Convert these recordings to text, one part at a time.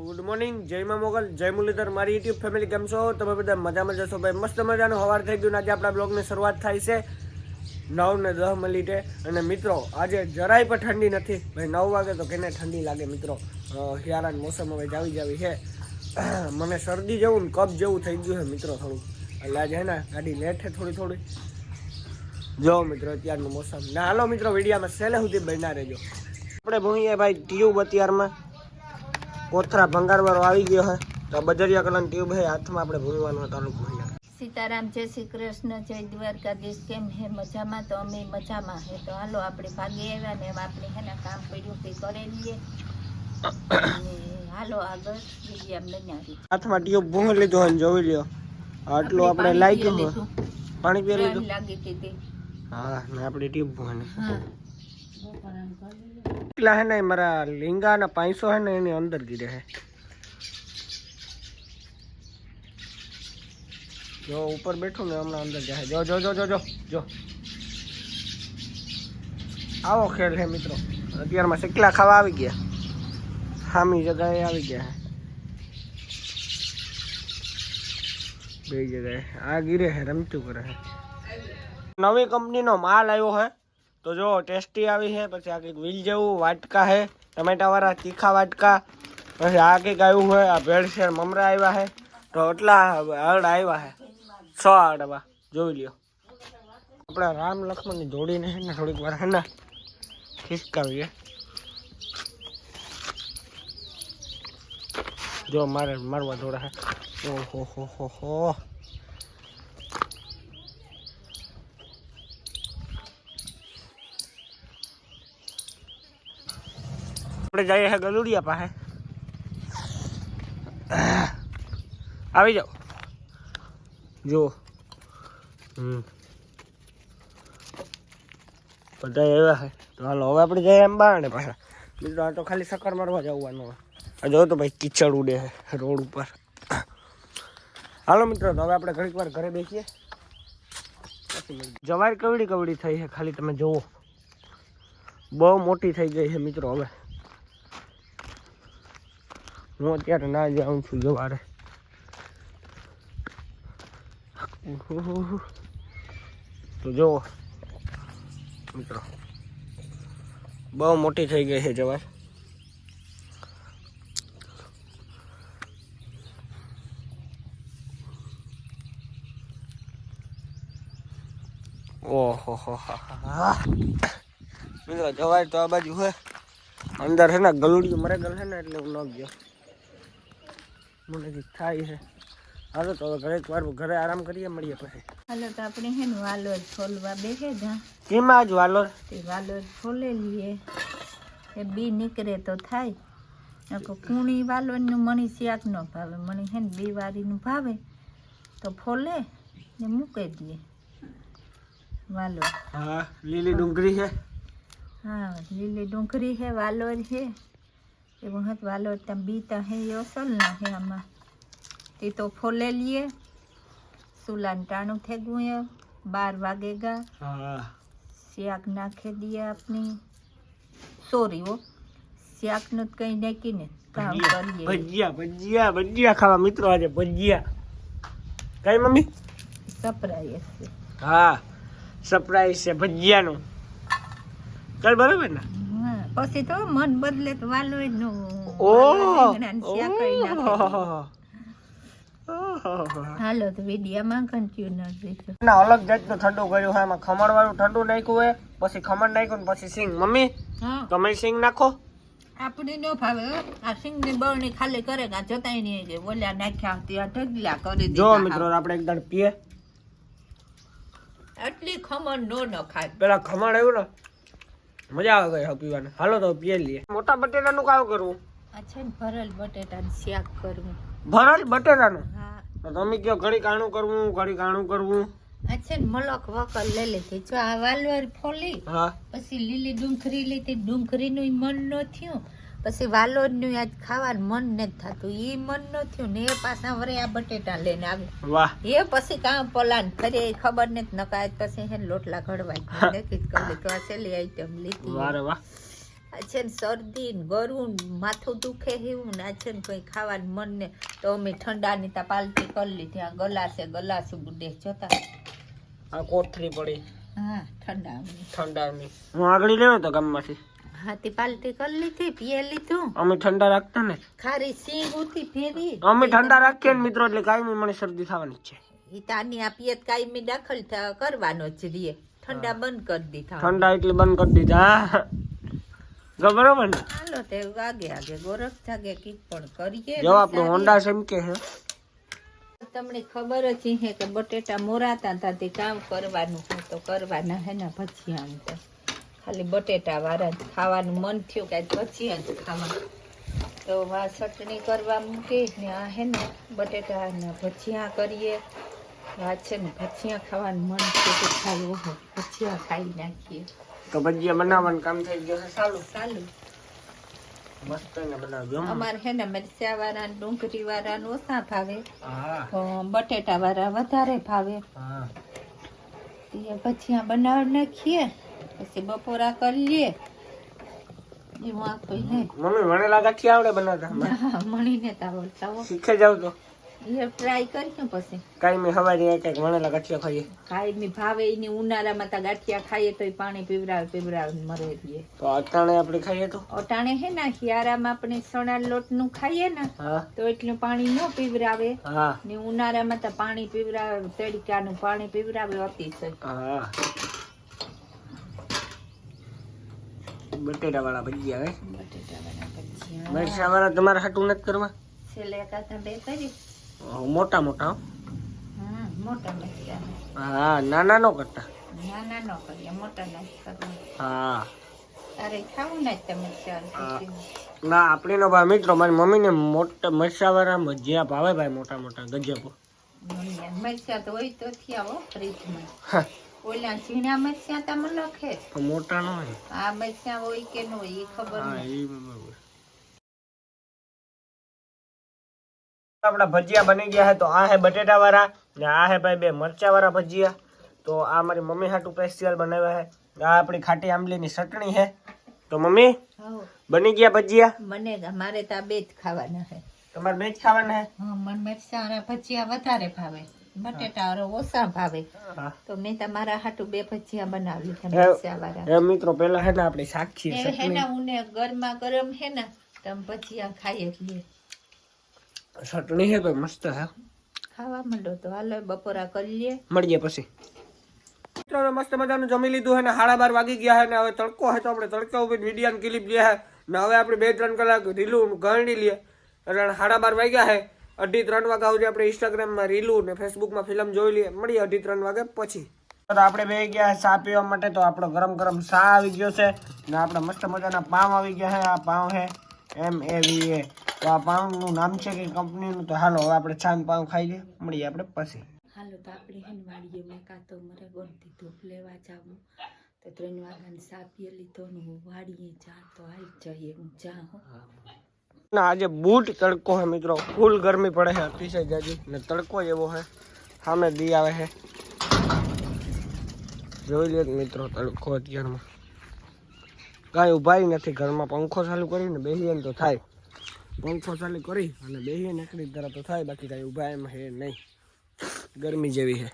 Good morning જય માં મોગલ, જય મુરલીધર, મારી યુટ્યુબ ફેમિલી કેમ છો? તમે બધા મજામાં જશો ભાઈ, મસ્ત મજાનું હવાર થઈ ગયું આજે આપણા બ્લોગની શરૂઆત થાય છે નવ ને દસ મિનિટે. અને મિત્રો, આજે જરાય પણ ઠંડી નથી. ભાઈ, નવ વાગે તો કેને ઠંડી લાગે, મિત્રો. શિયાળાની મોસમ હવે જાવી જાવી છે. મને શરદી જેવું ને કપ જેવું થઈ ગયું છે, મિત્રો, થોડું. એટલે આજે હે ને, ગાડી લેટ છે થોડી થોડી. જો, મિત્રો, અત્યારનું મોસમ. ના હાલો, મિત્રો, વિડીયામાં સહેલે સુધી બન્યા રહેજો. આપણે ભૂઈએ ભાઈ ટ્યુબ અત્યારમાં. કોથરા ભંગારવાળો આવી ગયો હે. તો બજરિયા કલર ટ્યુબ હે હાથમાં આપણે ભૂલવાનું તાલુક ભૂલ્યા સીતારામ જય શ્રી કૃષ્ણ જય દ્વારકાધીશ કેમ હે મજામાં? તો અમે મજામાં હે. તો હાલો આપણે ભાગી આવ્યા ને આપણે હે ને કામ પડ્યું કે કરી લઈએ હાલો આગળ વિડીયા બનાવી હાથમાં ટ્યુબ ભૂંગી લીધો હોય જોઈ લ્યો. આટલું આપણે લાગ્યું હોય. પાણી પી લીધું. લાગી હતી તે. હા ને આપણે ટ્યુબ ભૂંગી હા. એટલા હે ને મારા લીંગા ના પાંચસો હે ને એની અંદર ગીરે હે જો ઉપર બેઠું ને હમણાં અંદર જાય જો જો જો જો જો જો આવો ખેલ છે મિત્રો અત્યારમાં શેકલા ખાવા આવી ગયા હામી જગાએ આવી ગયા હે બે જગાએ આ ગીરે હે રમતું કરે હે નવી કંપનીનો માલ આવ્યો હે તો જો, ટેસ્ટી આવી છે. પછી આ કંઈક વીલ જેવું વાટકા છે. ટમેટાવાળા તીખા વાટકા. પછી આ કંઈક આવ્યું હોય, આ ભેળસેળ મમરા આવ્યા છે. તો એટલા હળ આવ્યા છે. છ આડવા જોઈ લ્યો. આપણે રામ લક્ષ્મણની જોડીને છે ને થોડીક વાર હે ને ખિસકાવીએ. જો મારે મારવા જોડા હે ઓહો, હો હો હો. આપણે જઈએ છે ગલુડિયા પાસે. આવી જાઓ. જો હમ. બધા એવા છે તો હાલો, હવે આપણે જઈએ એમ બારણે પાછા. મિત્રો આ તો ખાલી સકર મારવા જવાનું હોય જો તો ભાઈ કિચડ ઉડે છે રોડ ઉપર. હાલો મિત્રો, તો હવે આપણે ઘડીક વાર ઘરે બેસીએ. જવાર કવડી કવડી થઈ છે ખાલી તમે જુઓ. બહુ મોટી થઈ ગઈ છે મિત્રો હવે. હું અત્યારે ના જાઉં છું જવારે તો જો, મિત્રો, બહુ મોટી થઈ ગઈ છે જવાર ઓહો, હો, હા મિત્રો જવાર તો આ બાજુ હોય અંદર છે ને ગલુડિયું મરે ગલ છે ને એટલે હું ન ગયો. મને થાય છે. હાલો તો ઘરે એક વાર ઘરે આરામ કરીએ મળીએ પછી. હાલો તો આપણે હે ને વાલોર ફોલવા બેસે જા. કેમાં જ વાલોર? તે વાલોર ફોલે લઈએ એ બી નીકળે તો થાય. નકર કૂણી વાલોરનું મણી શાક ન ભાવે. મણી હે ને બી વારીનું ભાવે. તો ફોલે ને મૂકી દઈએ. વાલોર. હા લીલી ડુંગળી છે. હા લીલી ડુંગળી છે વાલોર છે. એ વખત વાલોર ત્યાં બીતા હે એ અસલ ના હે આમાં તે તો ફોલે લીએ સુલાન ટાણું થેગું એ બાર વાગેગા હા. શાક નાખી દઈએ આપની સોરી હો. શાકનું જ કઈ નાખીને કામ કરીએ. ભજીયા ભજીયા ભજીયા ખાવા મિત્રો આજે ભજીયા. કઈ મમ્મી? સપરાય છે. હા સરપ્રાઈઝ છે ભજીયાનું. ચાલ બરાબર ને? પછી તો મન બદલે તો વાલો નો. હાલો તો વિડિયામાં કન્ટિન્યુ નથી ના અલગ જાતનું ઠંડુ કર્યું હોય એમાં ખમણ વાળું ઠંડુ નાખ્યું હોય પછી ખમણ નાખ્યું ને પછી સિંગ. મમ્મી તમે સિંગ નાખો. આપણે નો ભાવે આ સિંગની બરણી ખાલી કરે કે જતાય નહીં કે ઓલ્યા નાખ્યા ત્યાં ઢગલા કરી જો મિત્રો આપણે એક દાડ પીએ. આટલી ખમણ નો ન ખાય પેલા ખમણ આવ્યું ને મજા આવે ગઈ હવે હાલો તો પીએ લઈએ. મોટા બટેટાનું કાવ કરવું અચ્છા ભરલ બટેટા શાક કરવું. ભરલ બટેટાનું? હા. તમે કયો ઘડી કાણું કરવું ઘડી કાણું કરવું? અચ્છા ને મલક વકલ લઈ લેતી જો આ વાલવાર ફોલી હા. પછી લીલી ડુંખરી લીધી. ડુંગળીનું મન ન થયું. પછી વાલોડનું આજ ખાવાનું મન નથી થતું. એ મન ન થયું ને એ પાછા વરે આ બટેટા લઈને વાહ. એ પછી કામ પલાન ફરી ખબર નથી નકાય પછી હે લોટલા ઘડવાય નક્કી જ કરી તો આ છેલ્લી આઈટમ લીધી. વારે વાહ. છે ને શરદી ને માથું દુખે એવું ને આ છે ને કોઈ ખાવાનું મન ને તો અમે ઠંડાની તા પાલટી કરી લીધી. આ ગલાસે ગલાસ બુડે જોતા. આ કોથળી પડી. હા ઠંડા ઠંડા હું આગળ લેવો તો ગામમાંથી? હા પાલટી કરી લીધી પીએ લીધું. અમે ઠંડા રાખતા ને. ખારી સિંગ ઉતી ફેરી. અમે ઠંડા રાખીએ ને મિત્રો એટલે કાયમી મને શરદી થવાની છે. હિતાની આ પિયત કાયમી દાખલ કરવાનો જ રીએ. ઠંડા બંધ કરી દીધા ઠંડા એટલે બંધ કરી દીધા. બરોબર ને. હાલો તે આગે આગે ગોરખ જાગે કી પણ કરીએ. જો આપણો હોન્ડા સેમ કે છે. તમને ખબર જ હે કે બટેટા મોરાતા હતા તે કામ કરવાનું તો કરવાના હે ને પછી આમ તો. ખાલી બટેટા વાળા ખાવાનું મન થયું કે પછી જ ખાવાનું. તો આ ચટણી કરવા મૂકી ને આ હે ને બટેટા ને ભજીયા કરીએ. આ છે ને ભજીયા ખાવાનું મન થયું કે ખાઈ ઓહો ભજીયા ખાઈ નાખીએ. તો ભજીયા બનાવવાનું કામ થઈ ગયું સારું હમ. અમારે હે ને મરચા વાળા ડુંગળી વાળા ઓછા ભાવે. બટેટા વાળા વધારે ભાવે. પછી એ ભજીયા બનાવી નાખીએ. પછી બપોરા કરી લઈએ મમ્મી વણેલા ગાંઠિયા આવડે બનાવતા. મણીને મળીને તા બોલતા હો શીખે જાવ તો. એ ટ્રાય કરીશું પછી. કાંઈ મેં હવારી એક વણેલા ગાંઠિયા ખાઈએ. કાંઈ ભાવે એની ઉનાળામાં તા ગાંઠિયા ખાઈએ તો પાણી પીવરાવે પીવરાવે મરે દઈએ તો અટાણે આપણે ખાઈએ તો? અટાણે હે ને શિયાળામાં આપણે સણા લોટનું ખાઈએ ને તો એટલું પાણી ન પીવરાવે. ને ઉનાળામાં તો પાણી પીવરાવે તડકાનું પાણી પીવરાવે અતિશય. હા. બટેટા વાળા ભજીયા હે? બટેટા વાળા ભજીયા. મરચા વાળા તમારે હાટું નથી કરવા? છેલ્લે કાતા બે કરી. મોટા મોટા હા. મોટા મરચાં હા નાના નો કરતા. નાના ન કરીએ મોટા નથી કરવા હા. ખાવું ને તમે ચાલ હા. ના આપણે નો ભાઈ મિત્રો મારી મમ્મીને મોટા મરચા વાળા ભજીયા ભાવે ભાઈ મોટા મોટા ગજબ. મરચા તો હોય ફ્રીજમાં ઓલા ઝીણા મરચા તમે લખે મોટા નો હોય. આ મરચા હોય કે નો એ ખબર આપણા ભજીયા બની ગયા હે તો આ હે બટેટા વાળા ને આ હે ભાઈ બે મરચા વાળા ભજીયા. તો આ મારી મમ્મી હાટુ સ્પેશિયલ બનાવ્યા હે આ આપણી ખાટી આંબલીની ચટણી હે તો મમ્મી બની ગયા ભજીયા? મને મારે તો આ બે જ ખાવાના હે તમારે બે જ ખાવાના હે હા મને મરચા ભજીયા વધારે ભાવે. બટેટા ઓછા ભાવે. તો મેં તમારા હાટુ બે ભજીયા બનાવી છે હે. એ મિત્રો પેલા હે ને આપણી સાક્ષી એ હે ને ઉને ગરમા ગરમ હે ને તમ ભજીયા ખાઈએ એટલે ચટણી હે તો મસ્ત હે ખાવા માંડો તો હાલો બપોરા કરી લઈએ મળીએ પછી. મિત્રો મસ્ત મજાનું જમી લીધું હે ને સાડા બાર વાગી ગયા હે ને હવે તડકો હે તો આપણે તડકા ઉપર વિડીયાની ક્લિપ લે હે ને હવે આપણે બે ત્રણ કલાક રીલું ગણી લઈએ. એટલે સાડા બાર વાગ્યા છે. અઢી ત્રણ વાગ્યા સુધી આપણે ઇન્સ્ટાગ્રામમાં રીલું ને ફેસબુકમાં ફિલ્મ જોઈ લઈએ. મળીએ અઢી ત્રણ વાગે પછી. તો આપણે બે ગયા ચા પીવા માટે, તો આપણો ગરમ ગરમ ચા આવી ગયો છે. ને આપણે મસ્ત મજાના પાઉં આવી ગયા છે. આ પાવ છે એમ એ વી એ તો આ પાઉનું નામ છે કે કંપનીનું? તો હાલો, હવે આપણે છાન પાઉં ખાઈ લઈએ. મળીએ આપણે પછી. હાલો, તો આપણે હેન વાડીએ મેં કાં તો મારે ગણતી ધૂપ લેવા જાવું તો ત્રણ વાગ્યાની સા પીએ લીધો હું વાડીએ જા તો આવી જઈએ હું જા હો આજે બૂટ તડકો હે મિત્રો ફૂલ ગરમી પડે છે અતિશય જાજી ને તડકો જ એવો હે સામે દી આવે છે જોઈ લે મિત્રો તડકો અત્યારમાં કાંઈ ઉભાઈ નથી ઘરમાં પંખો ચાલુ કરીને બેસીએ ને તો થાય। પંખો ચાલુ કરી અને બેસીએ નીકળી તરત તો થાય, બાકી કાંઈ ઊભા એમ હે નહીં। ગરમી જેવી છે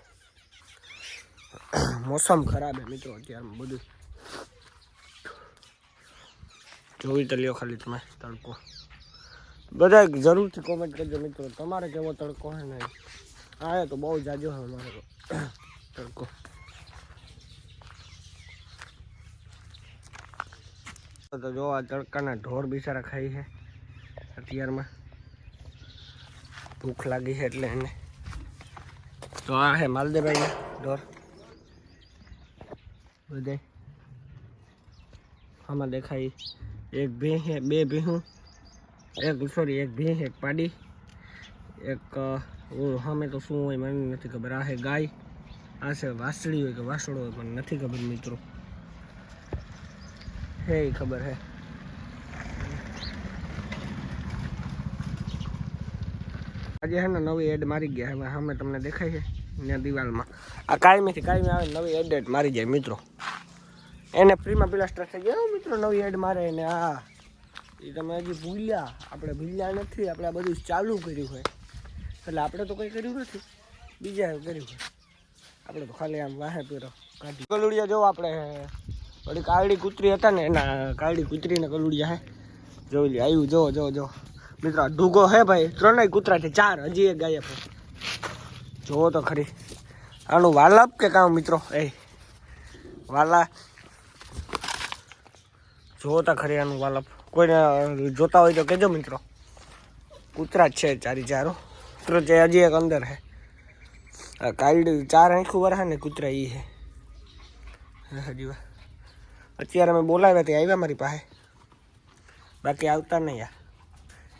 મોસમ ખરાબ હે મિત્રો અત્યારમાં બધું। જોઈ તો લ્યો ખાલી તમે, તડકો। બધા જરૂરથી કોમેન્ટ કરજો મિત્રો. તમારે કેવો તડકો હે ને? આ તો બહુ જાજો હે અમારે તડકો. તો જો આ તડકાના ઢોર બિચારા ખાઈ છે અત્યારમાં. ભૂખ લાગી છે એટલે એને. તો આ હે માલદેભાઈ ઢોર. બધે આમાં દેખાય એક ભે હે બે ભેહું. એક સોરી એક ભીંસ, એક પાડી, એક સામે તો શું હોય મને નથી ખબર. આ હે ગાય, આ છે વાસળી હોય કે વાસળો હોય મને નથી ખબર મિત્રો. હે ખબર હે. આજે હે ને નવી એડ મારી ગયા હવે સામે તમને દેખાય છે ત્યાં દિવાલમાં. આ કાયમીથી કાયમી આવે નવી એડ એડ મારી જાય મિત્રો. એને ફ્રીમાં પ્લાસ્ટર થઈ ગયા. મિત્રો, નવી એડ મારે ને આ. એ તમે હજી ભૂલ્યા. આપણે ભૂલ્યા નથી. આપણે આ બધું ચાલુ કર્યું હોય. એટલે આપણે તો કંઈ કર્યું નથી. બીજા કર્યું હોય. આપણે તો ખાલી આમ વાહે પીરો કાઢી. કલુડિયા જો આપણે. વળી કાળી કૂતરી હતા ને, એના કાળી કૂતરીને કલુડિયા હે. જોઈ લે આવ્યું જો જો જો મિત્રો ડૂગો હે ભાઈ. ત્રણેય કૂતરાથી ચાર, હજી એક ગાયબ છે જોવો તો ખરી. આનું વાલપ કે કામ મિત્રો? એ, વાલા. જોવો તો ખરી આનું વાલપ કોઈને જોતા હોય તો કહેજો મિત્રો કૂતરા જ છે ચારી ચારો કૂતરો છે હજી એક અંદર હે આ કાયડી ચાર આંખું વાર હે ને કૂતરા ઈ હે હે હજી વાર. અત્યારે મેં બોલાવ્યા તે આવ્યા મારી પાસે બાકી આવતા નહીં યાર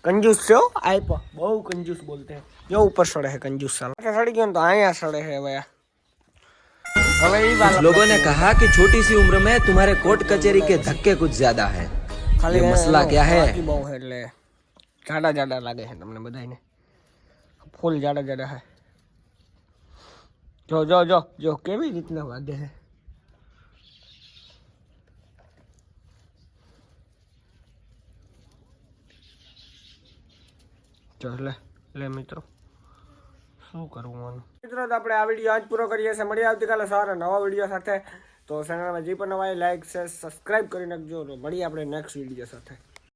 કંજૂસ છે હો આપ્યો બહુ કંજૂસ બોલતે હે. જો ઉપર સડે હે કંજૂસ સાલ સડી ગયો ને તો અહીંયા સડે હે હવે આ. હવે ઈ कुछ વાલા लोगों ने कहा कि छोटी सी उम्र में तुम्हारे कोर्ट कचहरी के धक्के कुछ ज्यादा है ખાલી મસલા ક્યાં હે? બહુ હે એટલે જાડા જાડા લાગે છે તમને બધાને ફૂલ જાડા જાડા હે. જો જો જો જો કેવી રીતના વાગે છે લે મિત્રો. શું કરવું મિત્રો આપણે આ વીડિયો આજ પૂરો કરીએ છીએ. મળીએ આવતીકાલે સારા નવા વીડિયો સાથે. તો ચેનલમાં જે પણ નવા લાઈક છે સબસ્ક્રાઈબ કરી નાખજો તો મળીએ આપણે નેક્સ્ટ વીડિયો સાથે.